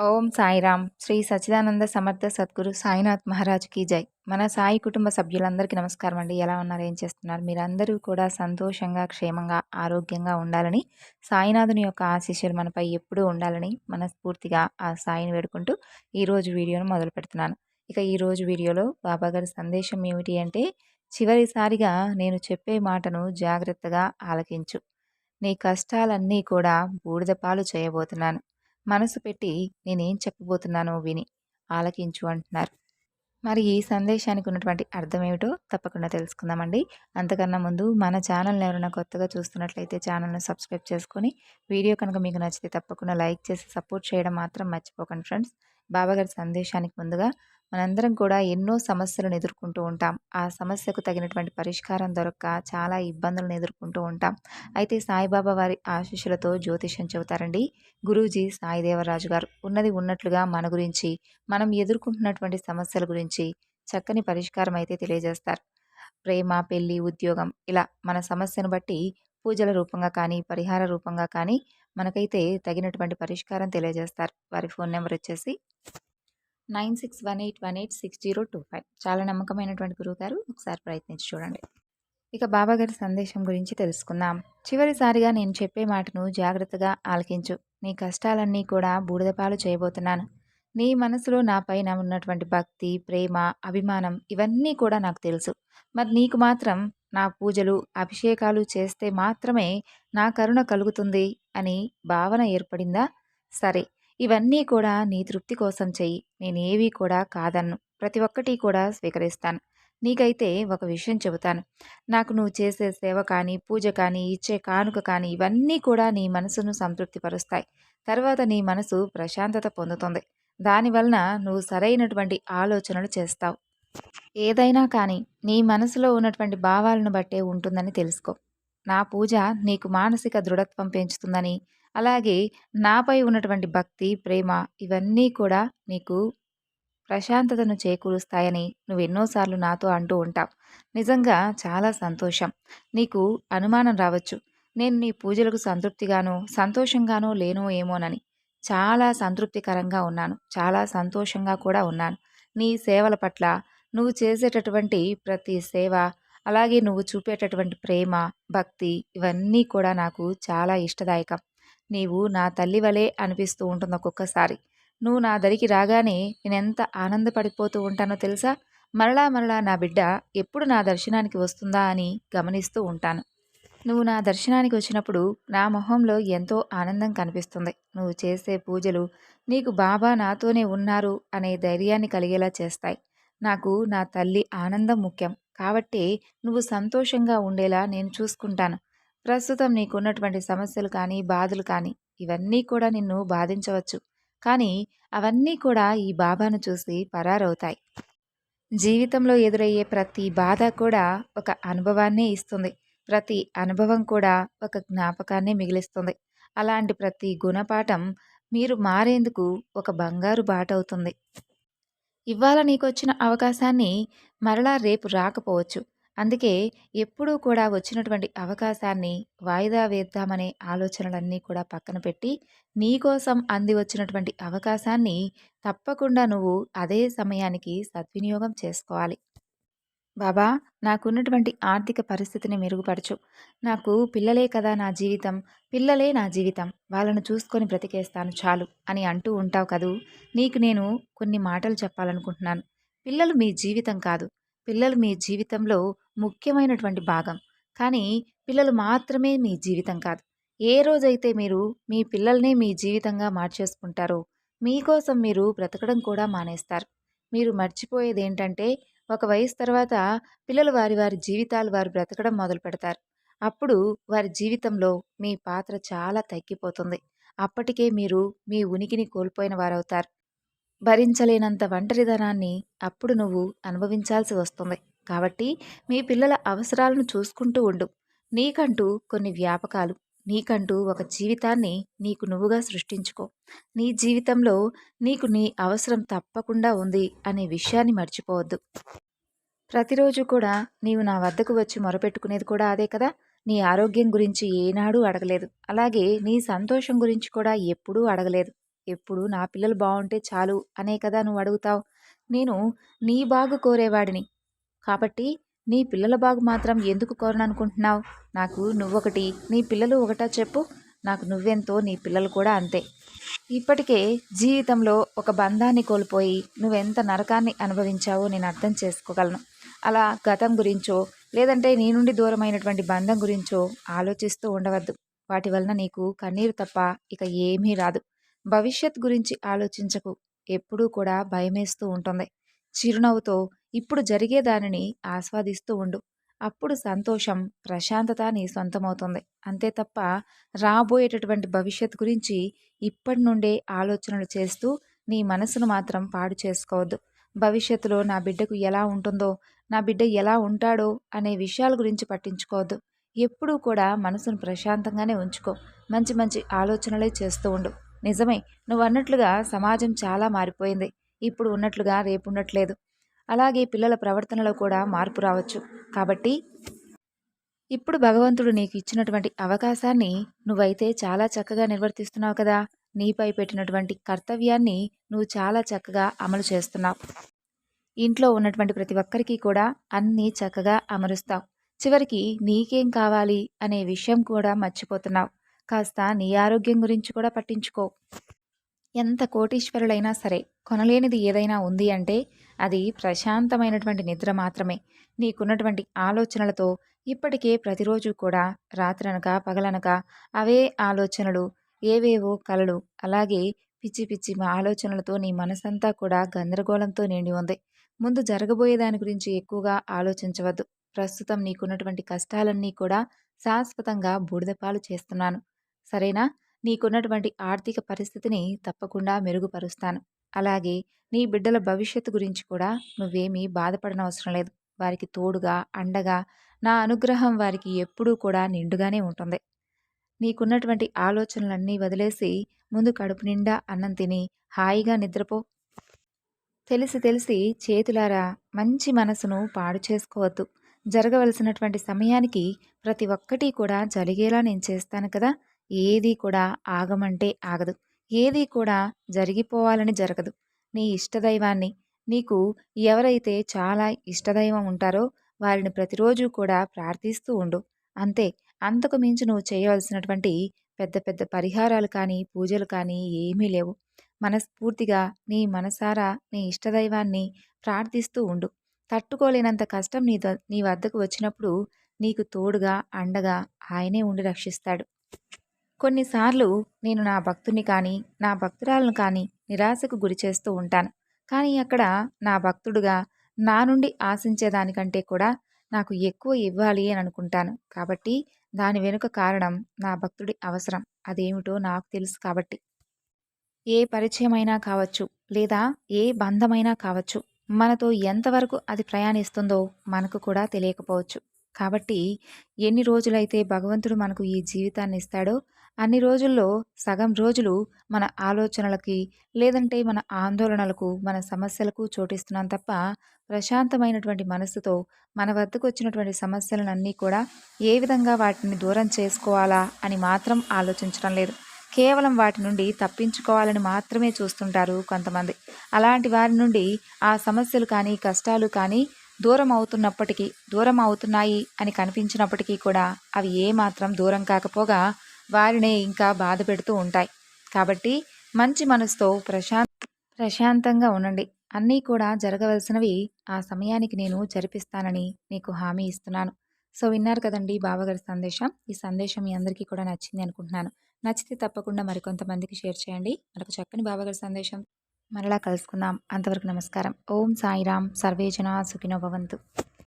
ఓం సాయిరామ్. శ్రీ సచ్చిదానంద సమర్థ సద్గురు సాయినాథ్ మహారాజ్కి జై. మన సాయి కుటుంబ సభ్యులందరికీ నమస్కారం అండి. ఎలా ఉన్నారు? ఏం చేస్తున్నారు? మీరందరూ కూడా సంతోషంగా క్షేమంగా ఆరోగ్యంగా ఉండాలని సాయినాథుని యొక్క ఆశీస్సులు మనపై ఎప్పుడూ ఉండాలని మనస్ఫూర్తిగా ఆ సాయిని వేడుకుంటూ ఈరోజు వీడియోను మొదలు పెడుతున్నాను. ఇక ఈరోజు వీడియోలో బాబాగారి సందేశం ఏమిటి అంటే చివరిసారిగా నేను చెప్పే మాటను జాగ్రత్తగా ఆలకించు. నీ కష్టాలన్నీ కూడా బూడిదపాలు చేయబోతున్నాను. మనసు పెట్టి నేనేం చెప్పబోతున్నానో విని ఆలకించు అంటున్నారు. మరి ఈ సందేశానికి ఉన్నటువంటి అర్థం ఏమిటో తప్పకుండా తెలుసుకుందామండి. అంతకన్నా ముందు మన ఛానల్ని ఎవరైనా కొత్తగా చూస్తున్నట్లయితే ఛానల్ని సబ్స్క్రైబ్ చేసుకొని వీడియో కనుక మీకు నచ్చితే తప్పకుండా లైక్ చేసి సపోర్ట్ చేయడం మాత్రం మర్చిపోకండి ఫ్రెండ్స్. బాబాగారి సందేశానికి ముందుగా మనందరం కూడా ఎన్నో సమస్యలను ఎదుర్కొంటూ ఉంటాం. ఆ సమస్యకు తగినటువంటి పరిష్కారం దొరక్క చాలా ఇబ్బందులను ఎదుర్కొంటూ ఉంటాం. అయితే సాయిబాబా వారి ఆశీస్సులతో జ్యోతిషం చెబుతారండి. గురూజీ సాయిదేవరాజు గారు ఉన్నది ఉన్నట్లుగా మన గురించి మనం ఎదుర్కొంటున్నటువంటి సమస్యల గురించి చక్కని పరిష్కారం అయితే తెలియజేస్తారు. ప్రేమ పెళ్ళి ఉద్యోగం ఇలా మన సమస్యను బట్టి పూజల రూపంగా కానీ పరిహార రూపంగా కానీ మనకైతే తగినటువంటి పరిష్కారం తెలియజేస్తారు. వారి ఫోన్ నెంబర్ వచ్చేసి nine six one eight one eight six zero two five. చాలా నమ్మకమైనటువంటి గురువుగారు ఒకసారి ప్రయత్నించి చూడండి. ఇక బాబాగారి సందేశం గురించి తెలుసుకుందాం. చివరిసారిగా నేను చెప్పే మాటను జాగ్రత్తగా ఆలకించు. నీ కష్టాలన్నీ కూడా బూడిదపాలు చేయబోతున్నాను. నీ మనసులో నా పైన ఉన్నటువంటి భక్తి ప్రేమ అభిమానం ఇవన్నీ కూడా నాకు తెలుసు. మరి నీకు మాత్రం నా పూజలు అభిషేకాలు చేస్తే మాత్రమే నా కరుణ కలుగుతుంది అని భావన ఏర్పడిందా? సరే ఇవన్నీ కూడా నీ తృప్తి కోసం చెయ్యి. నేనేవి కూడా కాదన్ను. ప్రతి ఒక్కటి కూడా స్వీకరిస్తాను. నీకైతే ఒక విషయం చెబుతాను. నాకు నువ్వు చేసే సేవ కానీ పూజ కానీ ఇచ్చే కానుక కానీ ఇవన్నీ కూడా నీ మనసును సంతృప్తిపరుస్తాయి. తర్వాత నీ మనసు ప్రశాంతత పొందుతుంది. దానివలన నువ్వు సరైనటువంటి ఆలోచనలు చేస్తావు. ఏదైనా కానీ నీ మనసులో ఉన్నటువంటి భావాలను బట్టే ఉంటుందని తెలుసుకో. నా పూజ నీకు మానసిక దృఢత్వం పెంచుతుందని అలాగే నాపై ఉన్నటువంటి భక్తి ప్రేమ ఇవన్నీ కూడా నీకు ప్రశాంతతను చేకూరుస్తాయని నువ్వు ఎన్నోసార్లు నాతో అంటూ ఉంటావు. నిజంగా చాలా సంతోషం. నీకు అనుమానం రావచ్చు. నేను నీ పూజలకు సంతృప్తిగానో సంతోషంగానో లేనో ఏమోనని. చాలా సంతృప్తికరంగా ఉన్నాను. చాలా సంతోషంగా కూడా ఉన్నాను. నీ సేవల పట్ల నువ్వు చేసేటటువంటి ప్రతి సేవ అలాగే నువ్వు చూపేటటువంటి ప్రేమ భక్తి ఇవన్నీ కూడా నాకు చాలా ఇష్టదాయకం. నీవు నా తల్లి వలె అనిపిస్తూ ఉంటుంది ఒక్కొక్కసారి. నువ్వు నా దరికి రాగానే నేనెంత ఆనందపడిపోతూ ఉంటానో తెలుసా? మరలా మరలా నా బిడ్డ ఎప్పుడు నా దర్శనానికి వస్తుందా అని గమనిస్తూ ఉంటాను. నువ్వు నా దర్శనానికి వచ్చినప్పుడు నా మొహంలో ఎంతో ఆనందం కనిపిస్తుంది. నువ్వు చేసే పూజలు నీకు బాబా నాతోనే ఉన్నారు అనే ధైర్యాన్ని కలిగేలా చేస్తాయి. నాకు నా తల్లి ఆనందం ముఖ్యం. కాబట్టి నువ్వు సంతోషంగా ఉండేలా నేను చూసుకుంటాను. ప్రస్తుతం నీకున్నటువంటి సమస్యలు కానీ బాధలు కానీ ఇవన్నీ కూడా నిన్ను బాధించవచ్చు. కానీ అవన్నీ కూడా ఈ బాబాను చూసి పరారవుతాయి. జీవితంలో ఎదురయ్యే ప్రతి బాధ కూడా ఒక అనుభవాన్నే ఇస్తుంది. ప్రతి అనుభవం కూడా ఒక జ్ఞాపకాన్ని మిగిలిస్తుంది. అలాంటి ప్రతి గుణపాఠం మీరు మారేందుకు ఒక బంగారు బాట అవుతుంది. ఇవాళ నీకు వచ్చిన అవకాశాన్ని మరలా రేపు రాకపోవచ్చు. అందుకే ఎప్పుడూ కూడా వచ్చినటువంటి అవకాశాన్ని వాయిదా వేద్దామనే ఆలోచనలన్నీ కూడా పక్కన పెట్టి నీకోసం అంది వచ్చినటువంటి అవకాశాన్ని తప్పకుండా నువ్వు అదే సమయానికి సద్వినియోగం చేసుకోవాలి. బాబా నాకున్నటువంటి ఆర్థిక పరిస్థితిని మెరుగుపరచు. నాకు పిల్లలే కదా నా జీవితం పిల్లలే నా జీవితం వాళ్ళను చూసుకొని బ్రతికేస్తాను చాలు అని అంటూ ఉంటావు కదూ నీకు నేను కొన్ని మాటలు చెప్పాలనుకుంటున్నాను. పిల్లలు మీ జీవితం కాదు పిల్లలు మీ జీవితంలో ముఖ్యమైనటువంటి భాగం. కానీ పిల్లలు మాత్రమే మీ జీవితం కాదు. ఏ రోజైతే మీరు మీ పిల్లల్ని మీ జీవితంగా మార్చేసుకుంటారో మీకోసం మీరు బ్రతకడం కూడా మానేస్తారు. మీరు మర్చిపోయేది ఏంటంటే ఒక వయసు తర్వాత పిల్లలు వారి వారి జీవితాలు వారు బ్రతకడం మొదలు పెడతారు. అప్పుడు వారి జీవితంలో మీ పాత్ర చాలా తగ్గిపోతుంది. అప్పటికే మీరు మీ ఉనికిని కోల్పోయిన వారవుతారు. భరించలేనంత ఒంటరిధనాన్ని అప్పుడు నువ్వు అనుభవించాల్సి వస్తుంది. కాబట్టి మీ పిల్లల అవసరాలను చూసుకుంటూ ఉండు. నీకంటూ కొన్ని వ్యాపకాలు. నీకంటూ ఒక జీవితాన్ని నీకు నువ్వుగా సృష్టించుకో. నీ జీవితంలో నీకు నీ అవసరం తప్పకుండా ఉంది అనే విషయాన్ని మర్చిపోవద్దు. ప్రతిరోజు కూడా నీవు నా వద్దకు వచ్చి మొరపెట్టుకునేది కూడా అదే కదా? నీ ఆరోగ్యం గురించి ఏనాడూ అడగలేదు. అలాగే నీ సంతోషం గురించి కూడా ఎప్పుడూ అడగలేదు. ఎప్పుడు నా పిల్లలు బాగుంటే చాలు అనే కదా నువ్వు అడుగుతావు. నేను నీ బాగు కోరేవాడిని. కాబట్టి నీ పిల్లల బాగు మాత్రం ఎందుకు కోరననుకుంటున్నావు? నాకు నువ్వొకటి నీ పిల్లలు ఒకటా చెప్పు. నాకు నువ్వెంతో నీ పిల్లలు కూడా అంతే. ఇప్పటికే జీవితంలో ఒక బంధాన్ని కోల్పోయి నువ్వెంత నరకాన్ని అనుభవించావో నేను అర్థం చేసుకోగలను. అలా గతం గురించో లేదంటే నీ నుండి దూరమైనటువంటి బంధం గురించో ఆలోచిస్తూ ఉండవద్దు. వాటి వలన నీకు కన్నీరు తప్ప ఇక ఏమీ రాదు. భవిష్యత్ గురించి ఆలోచించకు. ఎప్పుడూ కూడా భయమేస్తూ ఉంటుంది. చిరునవ్వుతో ఇప్పుడు జరిగే దానిని ఆస్వాదిస్తూ ఉండు. అప్పుడు సంతోషం ప్రశాంతత నీ సొంతమవుతుంది. అంతే తప్ప రాబోయేటటువంటి భవిష్యత్ గురించి ఇప్పటి నుండే ఆలోచనలు చేస్తూ నీ మనసును మాత్రం పాడు చేసుకోవద్దు. భవిష్యత్తులో నా బిడ్డకు ఎలా ఉంటుందో నా బిడ్డ ఎలా ఉంటాడో అనే విషయాల గురించి పట్టించుకోవద్దు. ఎప్పుడూ కూడా మనసును ప్రశాంతంగానే ఉంచుకో. మంచి మంచి ఆలోచనలే చేస్తూ ఉండు. నిజమే నువ్వు అన్నట్లుగా సమాజం చాలా మారిపోయింది. ఇప్పుడు ఉన్నట్లుగా రేపు ఉండట్లేదు అలాగే పిల్లల ప్రవర్తనలో కూడా మార్పు రావచ్చు. కాబట్టి ఇప్పుడు భగవంతుడు నీకు ఇచ్చినటువంటి అవకాశాన్ని నువ్వైతే చాలా చక్కగా నిర్వర్తిస్తున్నావు కదా. నీపై పెట్టినటువంటి కర్తవ్యాన్ని నువ్వు చాలా చక్కగా అమలు చేస్తున్నావు. ఇంట్లో ఉన్నటువంటి ప్రతి ఒక్కరికి కూడా అన్నీ చక్కగా అమరుస్తావు. చివరికి నీకేం కావాలి అనే విషయం కూడా మర్చిపోతున్నావు. కాస్త నీ ఆరోగ్యం గురించి కూడా పట్టించుకో. ఎంత కోటీశ్వరులైనా సరే కొనలేనిది ఏదైనా ఉంది అంటే అది ప్రశాంతమైనటువంటి నిద్ర మాత్రమే. నీకున్నటువంటి ఆలోచనలతో ఇప్పటికే ప్రతిరోజు కూడా రాత్రనక పగలనక అవే ఆలోచనలు ఏవేవో కలలు. అలాగే పిచ్చి పిచ్చి ఆలోచనలతో నీ మనసంతా కూడా గందరగోళంతో నిండి ఉంది. ముందు జరగబోయే దాని గురించి ఎక్కువగా ఆలోచించవద్దు. ప్రస్తుతం నీకున్నటువంటి కష్టాలన్నీ కూడా శాశ్వతంగా బూడిదపాలు చేస్తున్నాను. సరేనా? నీకున్నటువంటి ఆర్థిక పరిస్థితిని తప్పకుండా మెరుగుపరుస్తాను. అలాగే నీ బిడ్డల భవిష్యత్తు గురించి కూడా నువ్వేమీ బాధపడనవసరం లేదు. వారికి తోడుగా అండగా నా అనుగ్రహం వారికి ఎప్పుడూ కూడా నిండుగానే ఉంటుంది. నీకున్నటువంటి ఆలోచనలన్నీ వదిలేసి ముందు కడుపు నిండా అన్నం తిని హాయిగా నిద్రపో. తెలిసి తెలిసి చేతులారా మంచి మనసును పాడు చేసుకోవద్దు. జరగవలసినటువంటి సమయానికి ప్రతి ఒక్కటి కూడా జరిగేలా నేను చేస్తాను కదా? ఏది కూడా ఆగమంటే ఆగదు. ఏది కూడా జరిగిపోవాలని జరగదు. నీ ఇష్టదైవాన్ని నీకు ఎవరైతే చాలా ఇష్టదైవం ఉంటారో వారిని ప్రతిరోజు కూడా ప్రార్థిస్తూ ఉండు. అంతే అంతకు మించి నువ్వు చేయవలసినటువంటి పెద్ద పెద్ద పరిహారాలు కానీ పూజలు కానీ ఏమీ లేవు. మనస్ఫూర్తిగా నీ మనసారా నీ ఇష్టదైవాన్ని ప్రార్థిస్తూ ఉండు. తట్టుకోలేనంత కష్టం నీ నీ వద్దకు వచ్చినప్పుడు నీకు తోడుగా అండగా ఆయనే ఉండి రక్షిస్తాడు. కొన్నిసార్లు నేను నా భక్తుని కానీ నా భక్తురాలను కానీ నిరాశకు గురి చేస్తూ ఉంటాను. కానీ అక్కడ నా భక్తుడుగా నా నుండి ఆశించేదానికంటే కూడా నాకు ఎక్కువ ఇవ్వాలి అని అనుకుంటాను. కాబట్టి దాని వెనుక కారణం నా భక్తుడి అవసరం. అదేమిటో నాకు తెలుసు కాబట్టి. ఏ పరిచయమైనా కావచ్చు లేదా ఏ బంధమైనా కావచ్చు మనతో ఎంతవరకు అది ప్రయాణిస్తుందో మనకు కూడా తెలియకపోవచ్చు. కాబట్టి ఎన్ని రోజులైతే భగవంతుడు మనకు ఈ జీవితాన్ని ఇస్తాడో అన్ని రోజుల్లో సగం రోజులు మన ఆలోచనలకి లేదంటే మన ఆందోళనలకు మన సమస్యలకు చోటిస్తున్నాం తప్ప ప్రశాంతమైనటువంటి మనసుతో మన వద్దకు వచ్చినటువంటి సమస్యలన్నీ కూడా ఏ విధంగా వాటిని దూరం చేసుకోవాలా అని మాత్రం ఆలోచించడం లేదు. కేవలం వాటి నుండి తప్పించుకోవాలని మాత్రమే చూస్తుంటారు కొంతమంది. అలాంటి వారి నుండి ఆ సమస్యలు కానీ కష్టాలు కానీ దూరం అవుతున్నప్పటికీ దూరం అవుతున్నాయి అని కనిపించినప్పటికీ కూడా అవి ఏమాత్రం దూరం కాకపోగా వారినే ఇంకా బాధ పెడుతూ ఉంటాయి. కాబట్టి మంచి మనసుతో ప్రశాంత ప్రశాంతంగా ఉండండి. అన్నీ కూడా జరగవలసినవి ఆ సమయానికి నేను జరిపిస్తానని నీకు హామీ ఇస్తున్నాను. సో విన్నారు కదండి బావగారి సందేశం. ఈ సందేశం మీ అందరికీ కూడా నచ్చింది అనుకుంటున్నాను. నచ్చితే తప్పకుండా మరికొంతమందికి షేర్ చేయండి. మరొక చక్కని బావగారి సందేశం. మరలా కలుసుకుందాం. అంతవరకు నమస్కారం. ఓం సాయిరామ్. సర్వేజన సుఖినో భవంతు.